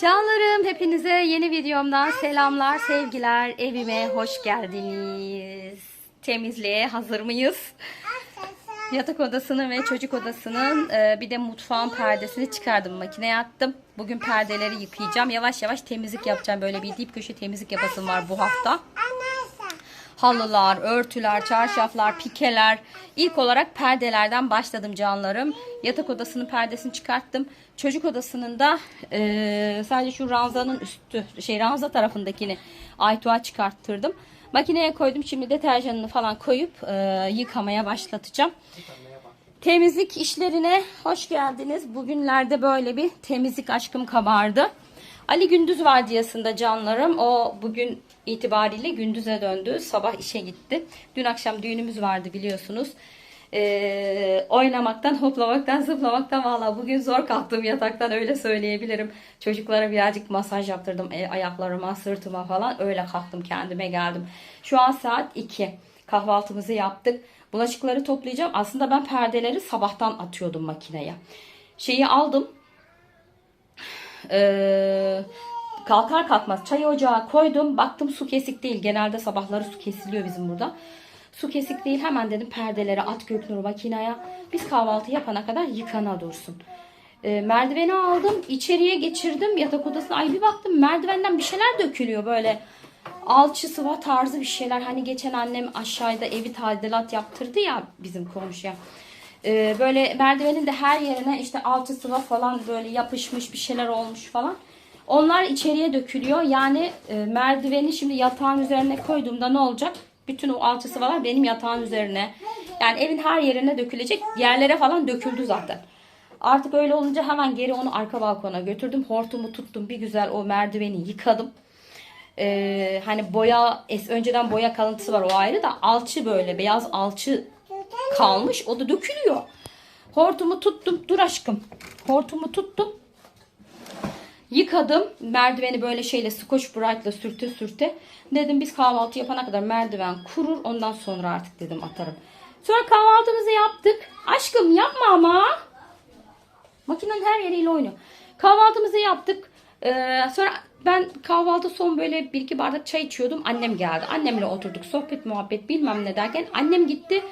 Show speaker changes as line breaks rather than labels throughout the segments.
Canlarım hepinize yeni videomdan selamlar, sevgiler. Evime hoş geldiniz. Temizliğe hazır mıyız? Yatak odasının ve çocuk odasının e, bir de mutfağın perdesini çıkardım. Makineye attım. Bugün perdeleri yıkayacağım. Yavaş yavaş temizlik yapacağım. Böyle bir dip köşe temizlik yapasım var bu hafta. Halılar, örtüler, çarşaflar, pikeler. İlk olarak perdelerden başladım canlarım. Yatak odasının perdesini çıkarttım. Çocuk odasının da e, sadece şu ranzanın üstü, şey ranza tarafındakini aytuğa çıkarttırdım. Makineye koydum. Şimdi deterjanını falan koyup e, yıkamaya başlatacağım. Temizlik işlerine hoş geldiniz. Bugünlerde böyle bir temizlik aşkım kabardı. Ali Gündüz Vardiyası'nda canlarım. O bugün itibariyle gündüze döndü. Sabah işe gitti. Dün akşam düğünümüz vardı biliyorsunuz. Ee, oynamaktan, hoplamaktan, zıplamaktan valla bugün zor kalktım yataktan öyle söyleyebilirim. Çocuklara birazcık masaj yaptırdım e, ayaklarıma, sırtıma falan. Öyle kalktım kendime geldim. Şu an saat 2. Kahvaltımızı yaptık. Bulaşıkları toplayacağım. Aslında ben perdeleri sabahtan atıyordum makineye. Şeyi aldım. Ee, kalkar kalkmaz çay ocağı koydum. Baktım su kesik değil. Genelde sabahları su kesiliyor bizim burada. Su kesik değil. Hemen dedim perdeleri at Göknur makineye. Biz kahvaltı yapana kadar yıkana dursun. Ee, merdiveni aldım. içeriye geçirdim. Yatak odasına. Ay bir baktım merdivenden bir şeyler dökülüyor böyle. Alçı sıva tarzı bir şeyler. Hani geçen annem aşağıda evi tadilat yaptırdı ya bizim komşuya. Ee, böyle merdivenin de her yerine işte alçı sıva falan böyle yapışmış bir şeyler olmuş falan. Onlar içeriye dökülüyor. Yani e, merdiveni şimdi yatağın üzerine koyduğumda ne olacak? Bütün o alçı sıvalar benim yatağın üzerine. Yani evin her yerine dökülecek. Yerlere falan döküldü zaten. Artık öyle olunca hemen geri onu arka balkona götürdüm. Hortumu tuttum. Bir güzel o merdiveni yıkadım. Ee, hani boya es önceden boya kalıntısı var o ayrı da alçı böyle beyaz alçı kalmış o da dökülüyor. Hortumu tuttum dur aşkım. Hortumu tuttum. Yıkadım. Merdiveni böyle şeyle Scotch Brite'la sürte sürte. Dedim biz kahvaltı yapana kadar merdiven kurur. Ondan sonra artık dedim atarım. Sonra kahvaltımızı yaptık. Aşkım yapma ama. Makinenin her yeriyle oynuyor. Kahvaltımızı yaptık. Ee, sonra ben kahvaltı son böyle bir iki bardak çay içiyordum. Annem geldi. Annemle oturduk. Sohbet muhabbet bilmem ne derken. Annem gitti.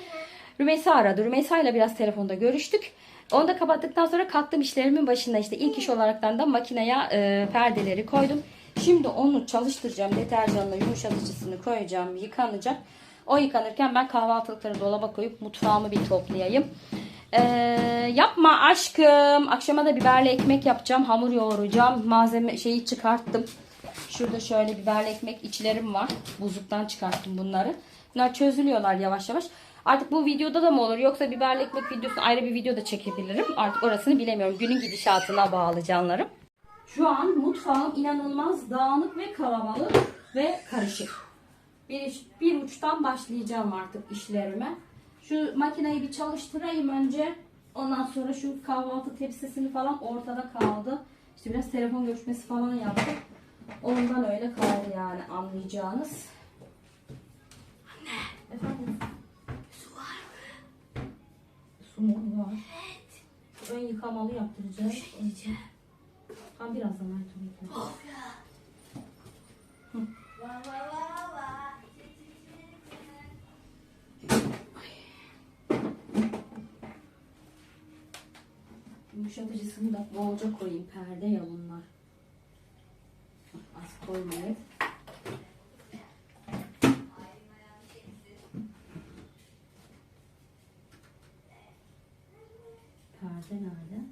Rümeysa aradı. Rümeysa ile biraz telefonda görüştük. Onu da kapattıktan sonra kalktım işlerimin başında. işte ilk iş olaraktan da makineye e, perdeleri koydum. Şimdi onu çalıştıracağım. Deterjanla yumuşatıcısını koyacağım. Yıkanacak. O yıkanırken ben kahvaltılıkları dolaba koyup mutfağımı bir toplayayım. Ee, yapma aşkım. Akşama da biberli ekmek yapacağım. Hamur yoğuracağım. Malzeme şeyi çıkarttım. Şurada şöyle biberli ekmek içlerim var. Buzluktan çıkarttım bunları. Bunlar çözülüyorlar yavaş yavaş. Artık bu videoda da mı olur yoksa biberli ekmek videosu ayrı bir video da çekebilirim. Artık orasını bilemiyorum. Günün gidişatına bağlı canlarım. Şu an mutfağım inanılmaz dağınık ve kalabalık ve karışık. Bir, bir uçtan başlayacağım artık işlerime. Şu makineyi bir çalıştırayım önce. Ondan sonra şu kahvaltı tepsisini falan ortada kaldı. İşte biraz telefon görüşmesi falan yaptık. Ondan öyle kaldı yani anlayacağınız. Anne. Efendim?
Su var mı?
Mu var?
Evet.
Ön yıkamalı yaptıracağız.
Bir diyeceğim.
Tam birazdan Aytun
Of ya. Va va va va.
Yumuşatıcısını da bolca koyayım. Perde ya bunlar. Az koymayayım. Nerede?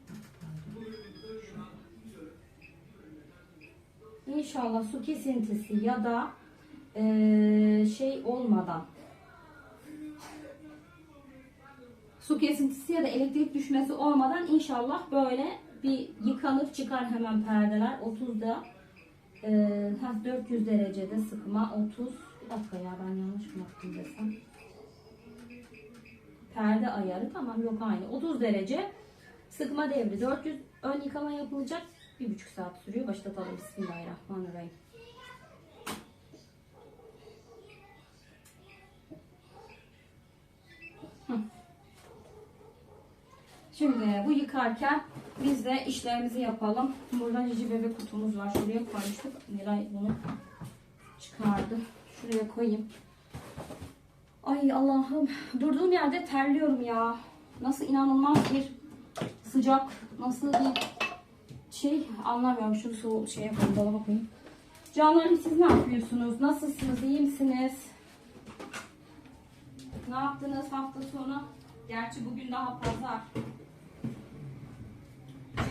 Şu. İnşallah su kesintisi ya da eee, şey olmadan. Su kesintisi ya da elektrik düşmesi olmadan inşallah böyle bir yıkanır çıkar hemen perdeler. 30'da e, ha, 400 derecede sıkma. 30 bir dakika ya ben yanlış mı yaptım desem? Perde ayarı tamam yok aynı. 30 derece sıkma devri 400 ön yıkama yapılacak bir buçuk saat sürüyor başlatalım Bismillahirrahmanirrahim Şimdi bu yıkarken Biz de işlerimizi yapalım. Burada cici bebek kutumuz var. Şuraya koymuştuk. Nilay bunu çıkardı. Şuraya koyayım. Ay Allah'ım. Durduğum yerde terliyorum ya. Nasıl inanılmaz bir sıcak. Nasıl bir şey anlamıyorum. Şunu soğuk şey yapalım. Dolaba koyayım. Canlarım siz ne yapıyorsunuz? Nasılsınız? İyi misiniz? Ne yaptınız hafta sonu? Gerçi bugün daha pazar.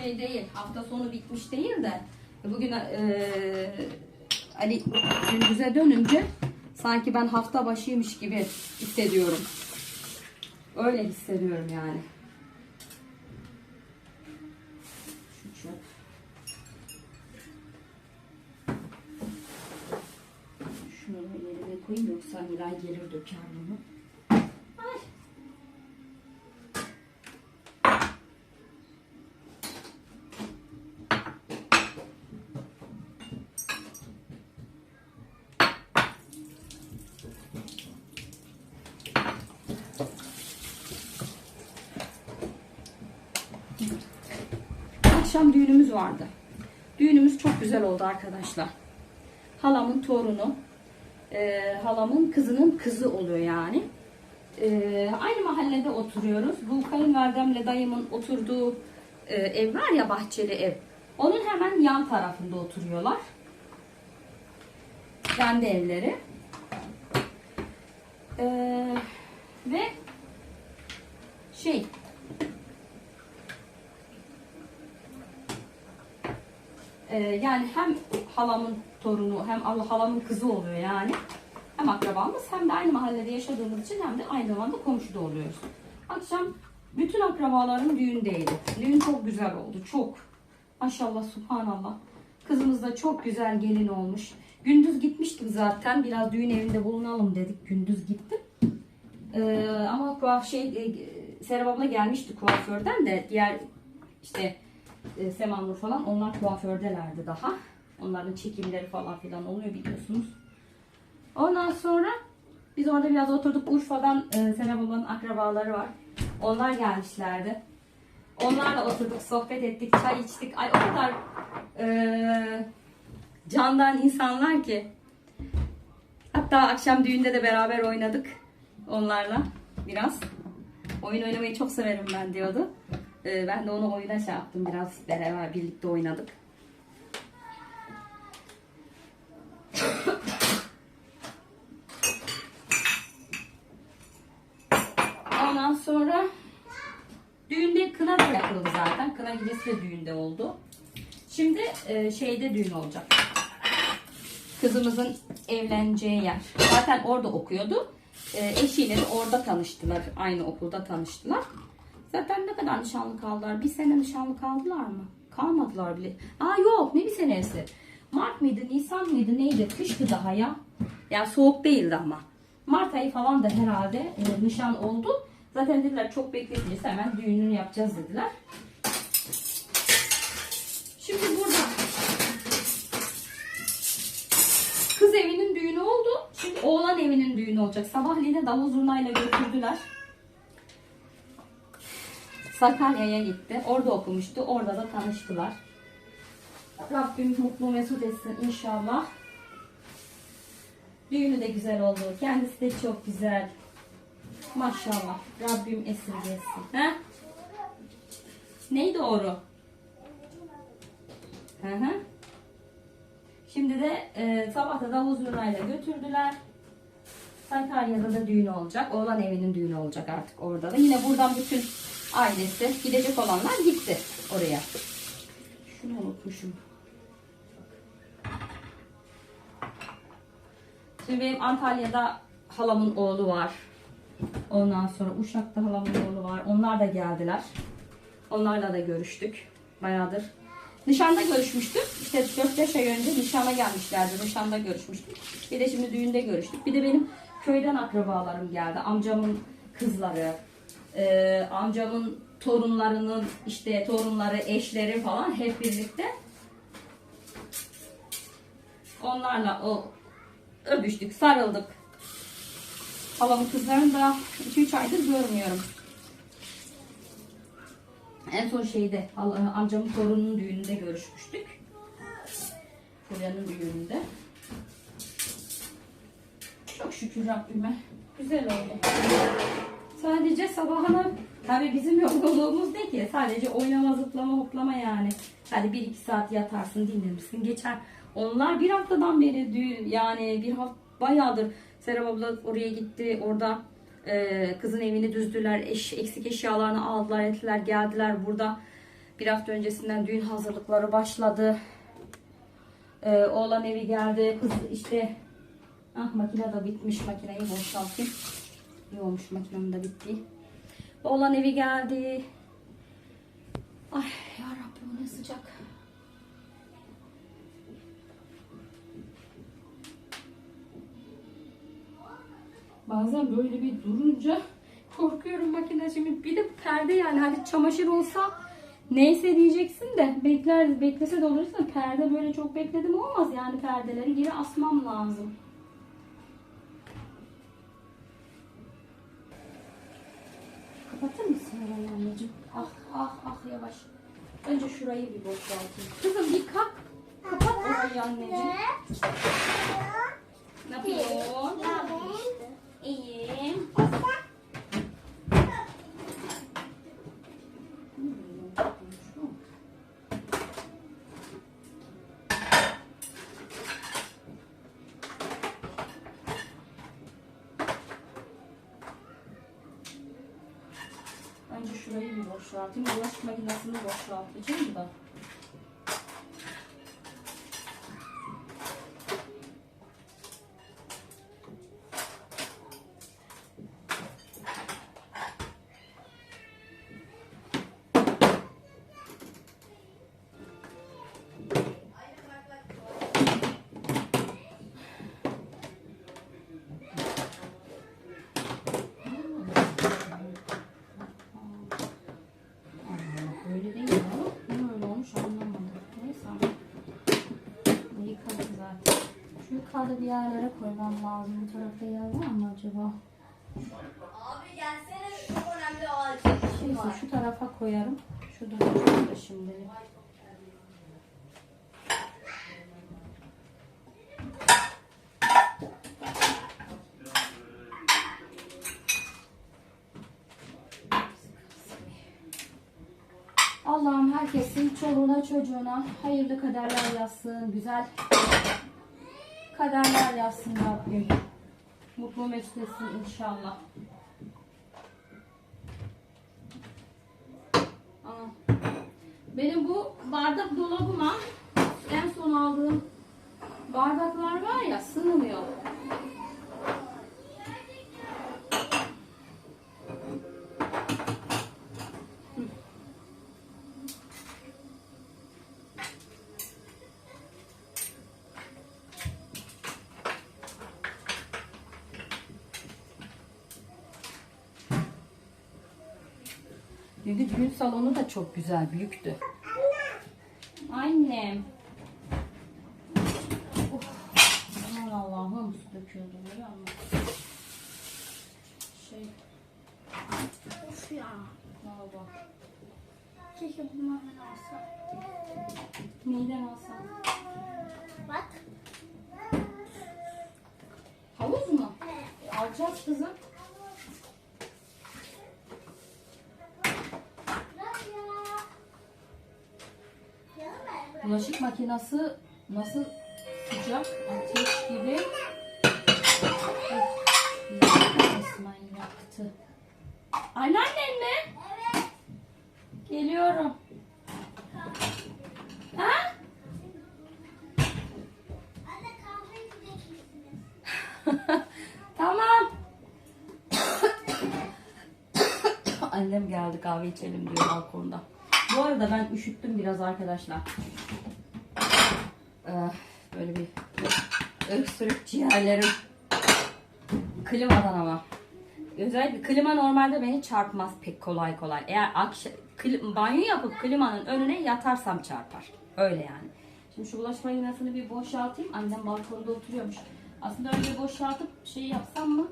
Şey değil, hafta sonu bitmiş değil de bugün eee Ali gündüze dönünce sanki ben hafta başıymış gibi hissediyorum. Öyle hissediyorum yani. Koyayım yoksa Miray gelir döker bunu. Ay. Akşam düğünümüz vardı. Düğünümüz çok güzel oldu arkadaşlar. Halamın torunu, e, halamın kızının kızı oluyor yani. E, aynı mahallede oturuyoruz. Bu kayınvalidemle dayımın oturduğu e, ev var ya bahçeli ev. Onun hemen yan tarafında oturuyorlar. Kendi evleri. E, ve şey Ee, yani hem halamın torunu hem Allah halamın kızı oluyor yani. Hem akrabamız hem de aynı mahallede yaşadığımız için hem de aynı zamanda komşuda oluyoruz. Akşam bütün akrabalarım düğündeydi. Düğün çok güzel oldu. Çok. Maşallah subhanallah. Kızımız da çok güzel gelin olmuş. Gündüz gitmiştim zaten. Biraz düğün evinde bulunalım dedik. Gündüz gittim. Ee, ama kuaf şey e, Serap abla gelmişti kuaförden de diğer işte e, Semanur falan onlar kuafördelerdi daha. Onların çekimleri falan filan oluyor biliyorsunuz. Ondan sonra biz orada biraz oturduk. Urfa'dan e, Serap ablanın akrabaları var. Onlar gelmişlerdi. Onlarla oturduk, sohbet ettik, çay içtik. Ay o kadar e, candan insanlar ki. Hatta akşam düğünde de beraber oynadık onlarla biraz. Oyun oynamayı çok severim ben diyordu. Ee, ben de onu oyuna şey yaptım biraz beraber birlikte oynadık. Ondan sonra düğünde kına da yapıldı zaten. Kına gecesi de düğünde oldu. Şimdi e, şeyde düğün olacak. Kızımızın evleneceği yer. Zaten orada okuyordu. E, eşiyle de orada tanıştılar. Aynı okulda tanıştılar. Zaten ne kadar nişanlı kaldılar? Bir sene nişanlı kaldılar mı? Kalmadılar bile. Aa yok ne bir senesi? Mart mıydı, Nisan mıydı, neydi? Kıştı daha ya. Yani soğuk değildi ama. Mart ayı falan da herhalde e, nişan oldu. Zaten dediler çok bekleteceğiz hemen düğününü yapacağız dediler. Şimdi burada kız evinin düğünü oldu. Şimdi oğlan evinin düğünü olacak. Sabahleyin davul zurnayla götürdüler. Sakarya'ya gitti. Orada okumuştu. Orada da tanıştılar. Rabbim mutlu mesut etsin inşallah. Düğünü de güzel oldu. Kendisi de çok güzel. Maşallah. Rabbim esirgesin. He? Ney doğru? Hı hı. Şimdi de e, sabah da davul zurnayla götürdüler. Sakarya'da da düğün olacak. Oğlan evinin düğünü olacak artık orada da. Yine buradan bütün ailesi gidecek olanlar gitti oraya. Şunu unutmuşum. Şimdi benim Antalya'da halamın oğlu var. Ondan sonra Uşak'ta halamın oğlu var. Onlar da geldiler. Onlarla da görüştük. Bayağıdır. Nişanda görüşmüştük. İşte 4-5 ay önce nişana gelmişlerdi. Nişanda görüşmüştük. Bir de şimdi düğünde görüştük. Bir de benim köyden akrabalarım geldi. Amcamın kızları, e, amcamın torunlarının işte torunları, eşleri falan hep birlikte. Onlarla o öpüştük, sarıldık. Halamın kızlarını da 2-3 aydır görmüyorum. En son şeyde amcamın torununun düğününde görüşmüştük. Fulya'nın düğününde. Çok şükür Rabbime. Güzel oldu. Sadece sabahına tabii bizim yorgunluğumuz ne ki? Sadece oynama, zıplama, hoplama yani. Hadi bir iki saat yatarsın, dinlenirsin. Geçer. Onlar bir haftadan beri düğün yani bir hafta bayağıdır Serap abla oraya gitti. Orada e, kızın evini düzdüler. Eş, eksik eşyalarını aldılar, ettiler, geldiler burada. Bir hafta öncesinden düğün hazırlıkları başladı. E, oğlan evi geldi. Kız işte ah makine de bitmiş. Makineyi boşaltayım. İyi olmuş makinenin de bitti. Oğlan evi geldi. Ay ya Rabbim ne sıcak. Bazen böyle bir durunca korkuyorum makine şimdi bir de perde yani hadi çamaşır olsa neyse diyeceksin de bekler beklese de olur da perde böyle çok bekledim olmaz yani perdeleri geri asmam lazım. Kapatır mısın orayı anneciğim? Ah ah ah yavaş. Önce şurayı bir boşaltayım. Kızım bir kalk. Kapat orayı anneciğim. Ne yapıyorsun? İyiyim. Önce şurayı boşaltayım. Bulaşık makinesini boşaltacağım da. Yerlere koymam lazım. Bu tarafta yer var mı acaba?
Abi gelsene çok önemli acil işim
Neyse şu tarafa koyarım. Şu da şimdi. Allah'ım herkesin çoluğuna çocuğuna hayırlı kaderler yazsın. Güzel kaderler yazsın Rabbim. Mutlu mesut etsin inşallah. Aa, Benim bu bardak dolabıma en son aldığım bardaklar var ya sığmıyor. Çünkü düğün salonu da çok güzel, büyüktü. Annem. Of. Aman Allah'ım su döküyordu biliyor musun? Şey,
Of ya.
valla.
Keşke bunlardan alsam.
Neyden alsam?
Bak.
Havuz mu? E, alacağız kızım. Bulaşık makinesi nasıl sıcak, ateş gibi. Resmen yaktı. Anneannen mi?
Evet.
Geliyorum. Ha?
Anne kahve içecek
tamam. Annem geldi kahve içelim diyor balkonda. Bu arada ben üşüttüm biraz arkadaşlar. Ee, böyle bir öksürük ciğerlerim. Klimadan ama. Özellikle klima normalde beni çarpmaz pek kolay kolay. Eğer banyo yapıp klimanın önüne yatarsam çarpar. Öyle yani. Şimdi şu bulaşık makinesini bir boşaltayım. Annem balkonda oturuyormuş. Aslında öyle boşaltıp şey yapsam mı?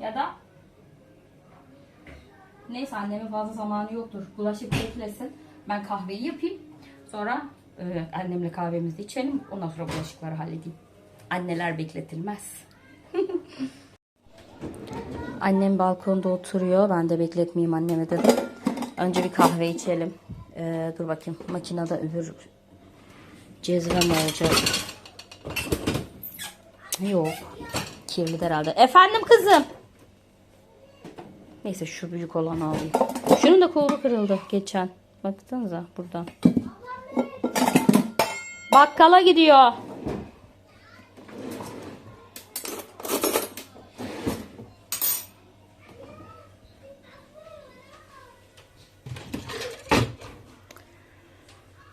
Ya da Neyse annemin fazla zamanı yoktur. Bulaşık beklesin. Ben kahveyi yapayım. Sonra e, annemle kahvemizi içelim. Ondan sonra bulaşıkları halledeyim. Anneler bekletilmez. Annem balkonda oturuyor. Ben de bekletmeyeyim anneme dedim. Önce bir kahve içelim. Ee, dur bakayım. Makinede öbür cezvem olacak. Yok. Kirli herhalde. Efendim kızım. Neyse şu büyük olanı alayım. Şunun da kolu kırıldı geçen. Baksanıza buradan. Bakkala gidiyor.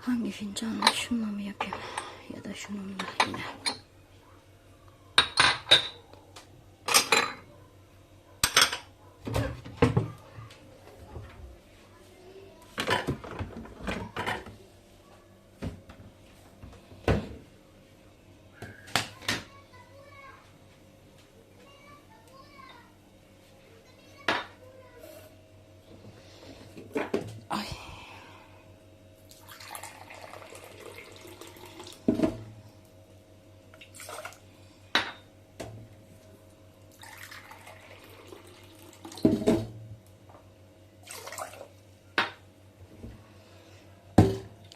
Hangi fincanla şununla mı yapayım? Ya da şununla yine. Ay.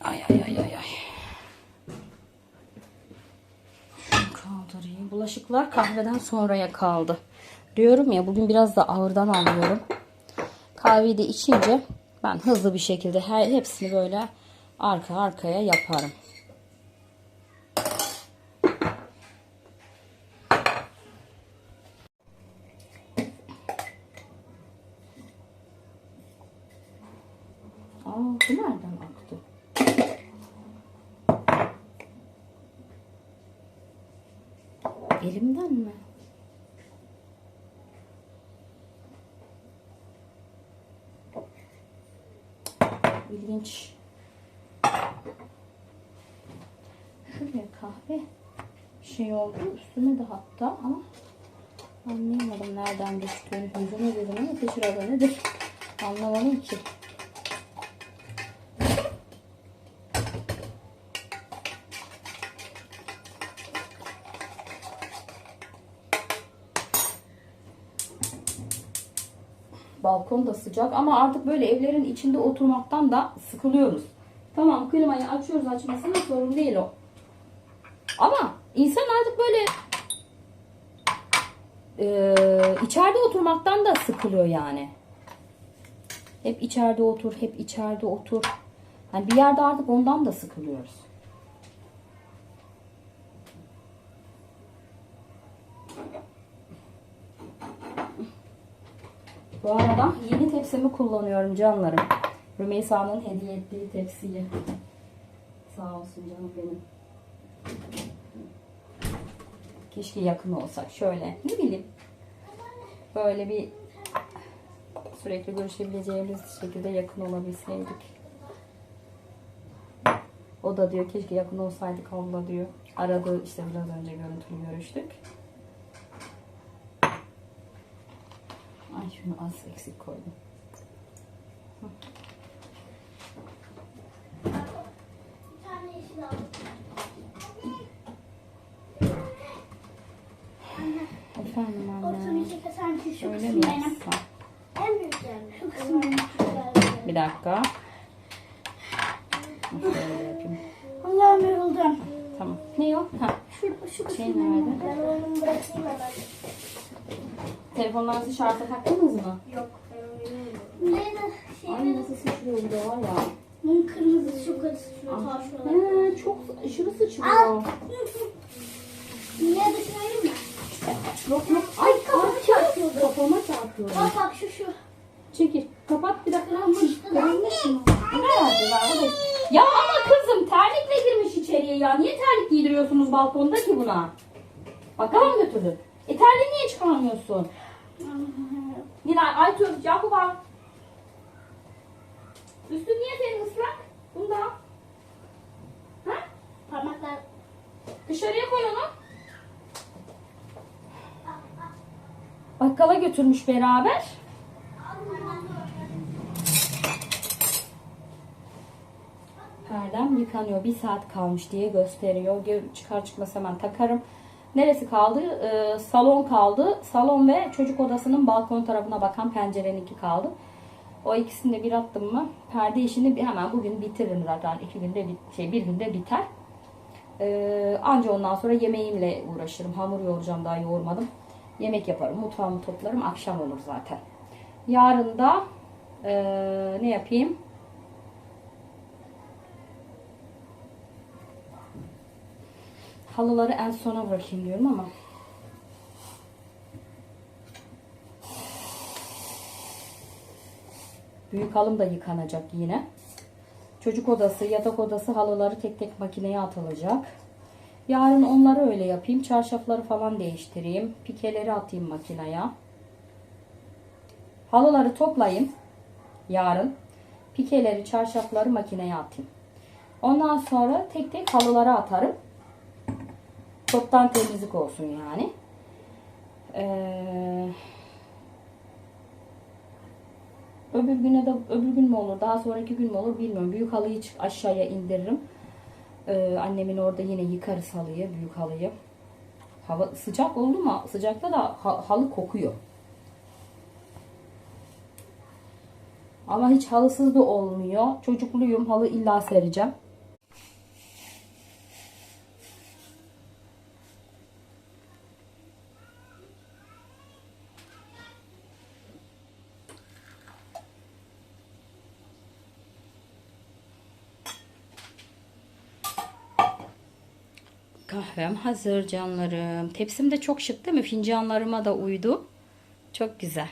Ay ay ay ay ay. Kaldırayım. Bulaşıklar kahveden sonraya kaldı. Diyorum ya bugün biraz da ağırdan alıyorum. Kahveyi de içince ben hızlı bir şekilde her hepsini böyle arka arkaya yaparım. Aa, bu nereden aktı? Elimden mi? İlginç. Şuraya kahve şey oldu. Üstüne de hatta ama anlayamadım nereden düştüğünü. Yüzüme dedim ama şurada nedir? Anlamadım ki. Balkon da sıcak ama artık böyle evlerin içinde oturmaktan da sıkılıyoruz. Tamam klimayı açıyoruz açmasına sorun değil o. Ama insan artık böyle eee, içeride oturmaktan da sıkılıyor yani. Hep içeride otur, hep içeride otur. Hani bir yerde artık ondan da sıkılıyoruz. Bu arada yeni tepsimi kullanıyorum canlarım. Rümeysa'nın hediye ettiği tepsiyi. Sağ olsun canım benim. Keşke yakın olsak. Şöyle ne bileyim. Böyle bir sürekli görüşebileceğimiz şekilde yakın olabilseydik. O da diyor keşke yakın olsaydık abla diyor. Aradı işte biraz önce görüntülü görüştük. Ay şunu az eksik koydum. Hı.
Bir tane yeşil aldım.
Efendim anne.
Oturunca da sanki şu
Öyle mi yapsam?
En büyük. Şu
Bir dakika. Şöyle yapayım.
Allah'ım yoruldum.
Tamam. Ne o? Ha.
Şu, şu
Şey nerede?
Ben onu bırakayım hemen.
Telefonlarınızı şarja taktınız mı?
Yok. Neydi? Şey
Ay nasıl sıçrıyor bir de var ya.
Bunun kırmızı şu kırmızı şu
Ah. He, çok aşırı
Al.
sıçrıyor.
Niye düşünelim mi?
Yok yok. Çarpıyor.
Bak bak şu şu.
Çekil. Kapat bir dakika. Kırılmış mı? Nerede var? Orada. Ya ama kızım terlikle girmiş içeriye ya. Niye terlik giydiriyorsunuz balkonda ki buna? Bakkala mı götürdün? E terliği niye çıkarmıyorsun? Yine Aytun, Yakup al. Üstün niye senin ıslak? Bunu da al. Ha?
Parmaklar.
Dışarıya koy onu. Bakkala götürmüş beraber. Perdem yıkanıyor. Bir saat kalmış diye gösteriyor. Çıkar çıkmaz hemen takarım. Neresi kaldı? Ee, salon kaldı. Salon ve çocuk odasının balkon tarafına bakan pencerenin iki kaldı. O ikisini de bir attım mı perde işini hemen bugün bitiririm zaten. iki günde bir, şey bir günde biter. Ee, anca ondan sonra yemeğimle uğraşırım. Hamur yoğuracağım daha yoğurmadım. Yemek yaparım. Mutfağımı toplarım. Akşam olur zaten. Yarın da ee, ne yapayım? Halıları en sona bırakayım diyorum ama Büyük halım da yıkanacak yine. Çocuk odası, yatak odası halıları tek tek makineye atılacak. Yarın onları öyle yapayım. Çarşafları falan değiştireyim. Pikeleri atayım makineye. Halıları toplayayım. Yarın. Pikeleri, çarşafları makineye atayım. Ondan sonra tek tek halılara atarım. Toptan temizlik olsun yani. Ee, öbür güne de öbür gün mü olur, daha sonraki gün mü olur bilmiyorum. Büyük halıyı aşağıya indiririm. Ee, annemin orada yine yıkarız halıyı, büyük halıyı. Hava sıcak oldu mu? Sıcakta da ha- halı kokuyor. Ama hiç halısız da olmuyor. Çocukluyum, halı illa sereceğim. Kahvem hazır canlarım. Tepsim de çok şık değil mi? Fincanlarıma da uydu. Çok güzel.